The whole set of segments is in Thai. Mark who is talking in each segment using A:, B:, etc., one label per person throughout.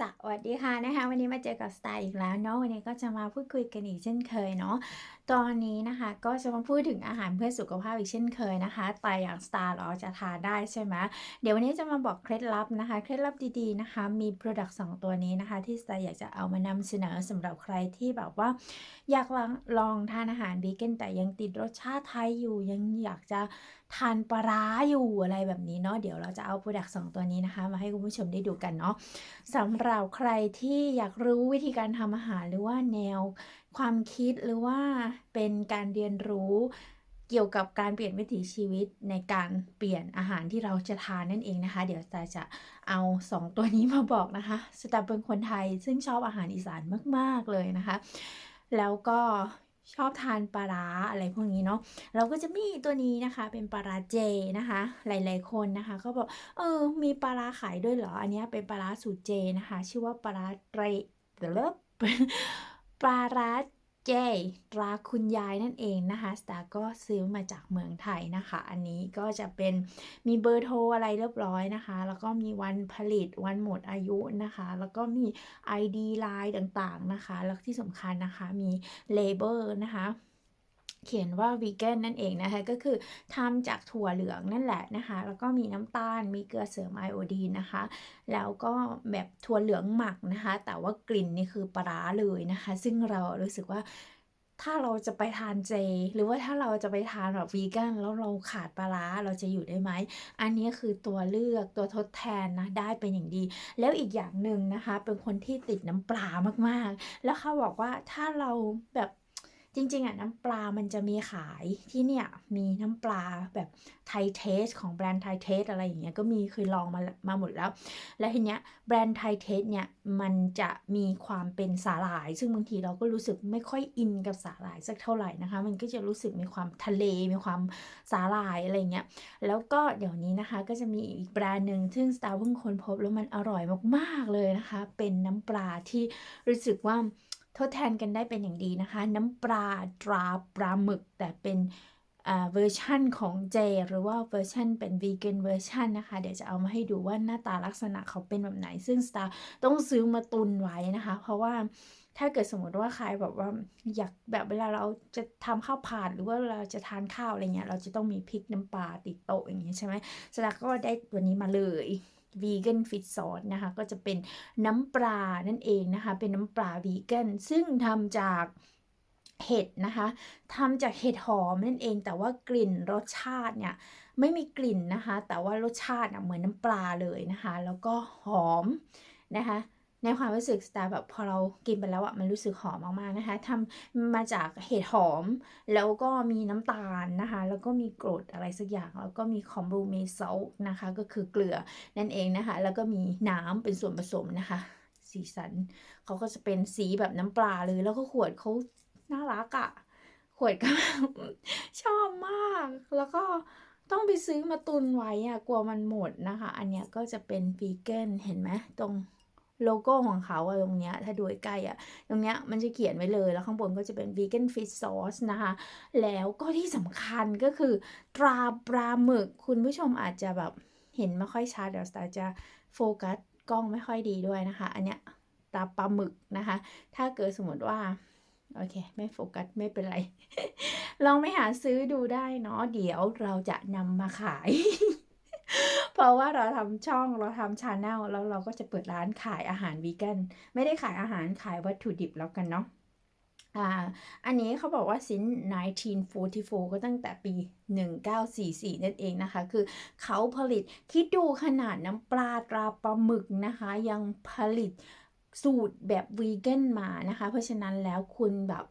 A: สวัสดีค่ะนะคะวันนี้มาเจอกับสไตล์อีกแล้วเนาะวันนี้ก็จะมาพูดคุยกันอีกเช่นเคยเนาะตอนนี้นะคะก็จะมาพูดถึงอาหารเพื่อสุขภาพอีกเช่นเคยนะคะแต่อย่างสไตล์เราจะทานได้ใช่ไหมเดี๋ยววันนี้จะมาบอกเคล็ดลับนะคะเคล็ดลับดีๆนะคะ มี Product 2ตัวนี้นะคะ ที่สไตล์อยากจะเอามานำเสนอสำหรับใครที่แบบว่า อยากลองลองทานอาหารวีแกนแต่ยังติดรสชาติไทยอยู่ยังอยากจะทานปลาร้าอยู่อะไรแบบนี้เนาะเดี๋ยวเราจะเอาโปรดักต์สตัวนี้นะคะ มาให้คุณผู้ชมได้ดูกันเนาะสำหรับใครที่อยากรู้วิธีการทำอาหารหรือว่าแนว ความคิดหรือว่าเป็นการเรียนรู้เกี่ยวกับการเปลี่ยนวิถีชีวิตในการเปลี่ยนอาหารที่เราจะทานนั่นเองนะคะ เดี๋ยวตาจะเอา 2 ตัวนี้มาบอกนะคะสตาเป็นคนไทยซึ่งชอบอาหารอีสานมาก ๆ เลยนะคะ แล้วก็ ชอบทานปลาร้าอะไรพวกนี้เนาะเราก็จะมีตัวนี้นะคะเป็นปลาร้าเจนะคะ หลาย ๆ คนนะคะก็บอกเออมีปลาร้าขายด้วยเหรออันนี้เป็นปลาร้าสูตรเจนะคะ ชื่อว่าปลาร้าเตรเลิฟปลาร้า เจตราคุณยายนั่นเองนะคะสตาร์ก็ซื้อมาจากเมืองไทยนะคะ อันนี้ก็จะเป็นมีเบอร์โทรอะไรเรียบร้อยนะคะ แล้วก็มีวันผลิตวันหมดอายุนะคะ แล้วก็มี ID ไลน์ต่างๆนะคะ แล้วที่สำคัญนะคะมีเลเบอร์นะคะ เขียนว่าวีแกนนั่นเองนะคะ ก็คือทำจากถั่วเหลืองนั่นแหละนะคะ แล้วก็มีน้ำตาลมีเกลือเสริมไอโอดีนนะคะ แล้วก็แบบถั่วเหลืองหมักนะคะ แต่ว่ากลิ่นนี่คือปลาเลยนะคะ ซึ่งเรารู้สึกว่าถ้าเราจะไปทานเจ หรือว่าถ้าเราจะไปทานแบบวีแกนแล้วเราขาดปลาเราจะอยู่ได้ไหม อันนี้คือตัวเลือกตัวทดแทนนะ ได้เป็นอย่างดี แล้วอีกอย่างหนึ่งนะคะ เป็นคนที่ติดน้ำปลามากๆ แล้วเขาบอกว่าถ้าเราแบบ จริงๆอะน้ำปลามันจะมีขายที่เนี่ยมีน้ำปลาแบบไทเทสของแบรนด์ไทเทสอะไรอย่างเงี้ยก็มีเคยลองมามาหมดแล้ว แล้วทีเนี้ยแบรนด์ไทเทสเนี่ยมันจะมีความเป็นสาหร่าย ซึ่งบางทีเราก็รู้สึกไม่ค่อยอินกับสาหร่ายสักเท่าไหร่นะคะ มันก็จะรู้สึกมีความทะเลมีความสาหร่ายอะไรเงี้ยแล้วก็เดี๋ยวนี้นะคะก็จะมีอีกแบรนด์หนึ่งซึ่งสตาร์เพิ่งค้นพบแล้วมันอร่อยมากๆเลยนะคะ เป็นน้ำปลาที่รู้สึกว่า ทดแทนกันได้เป็นอย่างดีนะคะ น้ำปลาตราปลาหมึก แต่เป็นเวอร์ชั่นของเจ หรือว่าเวอร์ชันเป็นวีแกนเวอร์ชันนะคะ เดี๋ยวจะเอามาให้ดูว่าหน้าตาลักษณะเขาเป็นแบบไหน ซึ่งสตาร์ต้องซื้อมาตุนไว้นะคะ เพราะว่าถ้าเกิดสมมติว่าใครแบบว่าอยากแบบเวลาเราจะทำข้าวผัดหรือว่าเราจะทานข้าวอะไรเงี้ยเราจะต้องมีพริกน้ำปลาติดโต๊ะอย่างเงี้ยใช่ไหมสตาร์ก็ได้ตัวนี้มาเลย วีแกนฟิตซอสนะคะ ก็จะเป็นน้ำปลานั่นเองนะคะ เป็นน้ำปลาวีแกนซึ่งทำจากเห็ดนะคะทำจากเห็ดหอมนั่นเอง แต่ว่ากลิ่นรสชาติเนี่ยไม่มีกลิ่นนะคะ แต่ว่ารสชาติเหมือนน้ำปลาเลยนะคะ แล้วก็หอมนะคะ ในความรู้สึกสตาร์แบบพอเรากินไปแล้วอะมันรู้สึกหอมมากๆนะคะทำมาจากเห็ดหอม แล้วก็มีน้ำตาลนะคะ แล้วก็มีกรดอะไรสักอย่าง แล้วก็มีคอมบูเมซอลนะคะก็คือเกลือนั่นเองนะคะ แล้วก็มีน้ำเป็นส่วนผสมนะคะ สีสันเขาก็จะเป็นสีแบบน้ำปลาเลย แล้วก็ขวดเขาน่ารักอะขวดก็ชอบมากแล้วก็ต้องไปซื้อมาตุนไว้อะกลัวมันหมดนะคะ อันเนี้ยก็จะเป็นวีแกนเห็นไหมตรง โลโก้ของเขาอะตรงเนี้ยถ้าดูใกล้อะตรงเนี้ยมันจะเขียนไว้เลยแล้วข้างบนก็จะเป็น vegan fish sauce นะคะ แล้วก็ที่สำคัญก็คือตราปลาหมึก คุณผู้ชมอาจจะแบบเห็นไม่ค่อยชัดเดี๋ยวสตาจะโฟกัสกล้องไม่ค่อยดีด้วยนะคะ อันเนี้ยตราปลาหมึกนะคะ ถ้าเกิดสมมติว่า โอเค ไม่โฟกัส ไม่เป็นไร ลองไปหาซื้อดูได้เนาะเดี๋ยวเราจะนำมาขาย เพราะว่าเราทำช่องเราทำชาแนลแล้วเราก็จะเปิดร้านขายอาหารวีแกนไม่ได้ขายอาหารขายวัตถุดิบแล้วกันเนาะอ่าอันนี้เขาบอกว่าสิน1944 ก็ตั้งแต่ปี 1944 นั่นเองนะคะ คือเขาผลิตคิดดูขนาดน้ำปลาตราปลาหมึกนะคะ ยังผลิตสูตรแบบวีแกนมานะคะ เพราะฉะนั้นแล้วคุณแบบ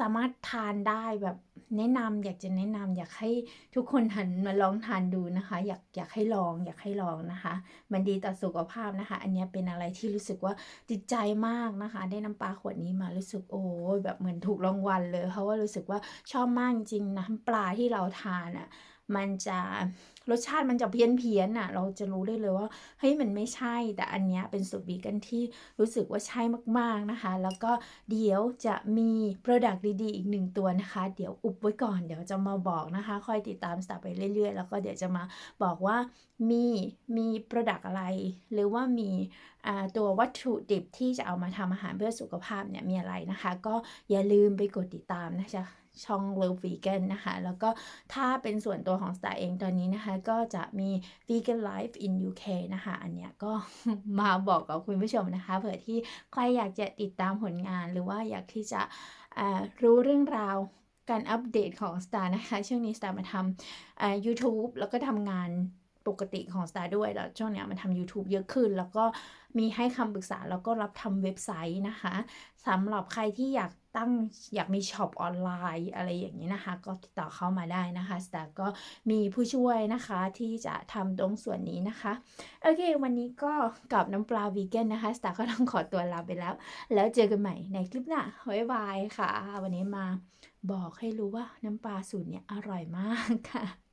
A: สามารถทานได้แบบ แนะนำอยากจะแนะนำอยากให้ทุกคนหันมาลองทานดูนะคะ อยากอยากให้ลองอยากให้ลองนะคะ มันดีต่อสุขภาพนะคะ อันนี้เป็นอะไรที่รู้สึกว่าติดใจมากนะคะ ได้น้ำปลาขวดนี้มารู้สึกโอ้ยแบบเหมือนถูกรางวัลเลยเพราะว่ารู้สึกว่าชอบมากจริงนะน้ำปลาที่เราทานอะ่ะมันจะรสชาติมันจะเพี้ยนเพียนๆน่ะ เราจะรู้ได้เลยว่าเฮ้ยมันไม่ใช่แต่อันเนี้ยเป็นสูตรวีแกนที่รู้สึกว่าใช่มากๆนะคะ แล้วก็เดี๋ยวจะมี Product ดีๆ อีกหนึ่งตัวนะคะ เดี๋ยวอุบไว้ก่อนเดี๋ยวจะมาบอกนะคะ คอยติดตามสตาร์ไปเรื่อย ๆ แล้วก็เดี๋ยวจะมาบอกว่ามีมี Product อะไร หรือว่ามีตัววัตถุดิบที่จะเอามาทำอาหารเพื่อสุขภาพเนี่ยมีอะไรนะคะ ก็อย่าลืมไปกดติดตามนะคะช่อง Love Vegan นะคะ แล้วก็ถ้าเป็นส่วนตัวของ Star เองตอนนี้นะคะ ก็จะมี Vegan Life in UK นะคะ อันเนี้ยก็มาบอกกับคุณผู้ชมนะคะ เผื่อที่ใครอยากจะติดตามผลงานหรือว่าอยากที่จะรู้เรื่องราว การอัปเดตของ Star นะคะ ช่วงนี้ Star มาทำ YouTube แล้วก็ทำงาน ปกติของ Star ด้วย แล้วช่วงเนี้ยมาทำ YouTube เยอะขึ้น แล้วก็มีให้คำปรึกษา แล้วก็รับทำเว็บไซต์นะคะสำหรับใครที่อยากตั้งอยากมีช็อปออนไลน์อะไรอย่างนี้นะคะ ก็ติดต่อเข้ามาได้นะคะ Star ก็มีผู้ช่วยนะคะที่จะทำตรงส่วนนี้นะคะ โอเค วันนี้ก็กับน้ำปลาวีแกนนะคะสตาร์ก็ต้องขอตัวลาไปแล้ว แล้วเจอกันใหม่ในคลิปหน้าบ๊ายบายค่ะ วันนี้มาบอกให้รู้ว่าน้ำปลาสูตรเนี้ยอร่อยมากค่ะ